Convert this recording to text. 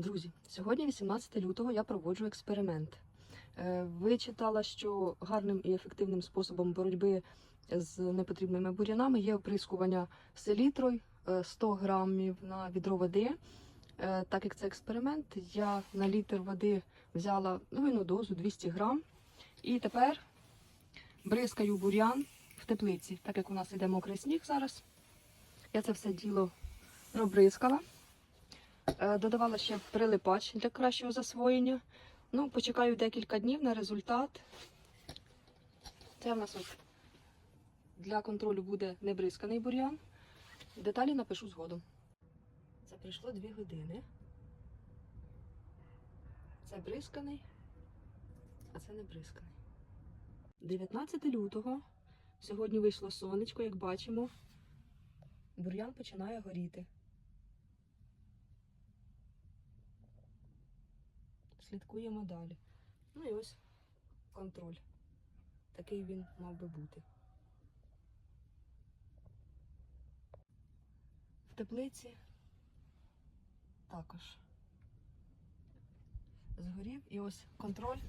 Друзі, сьогодні 18 лютого я проводжу експеримент. Е, Вичитала, що гарним і ефективним способом боротьби з непотрібними бур'янами є оприскування селітрою е, 100 грамів на відро води. Е, Так як це експеримент, я на літр води взяла двойну дозу 200 грам. І тепер бризкаю бур'ян в теплиці, так як у нас іде мокрий сніг зараз. Я це все діло розбризкала. Е, Додавала ще прилипач для кращого засвоєння. Ну, почекаю декілька днів на результат. Це в нас от для контролю буде небризканий бур'ян. Деталі напишу згодом. Це пройшло 2 години. Це бризканий, а це не бризканий. 19 лютого. Сьогодні вийшло сонечко, як бачимо. Бур'ян починає горіти. Слідкуємо далі. Ну і ось контроль. Такий він мав би бути. В теплиці також згорів. І ось контроль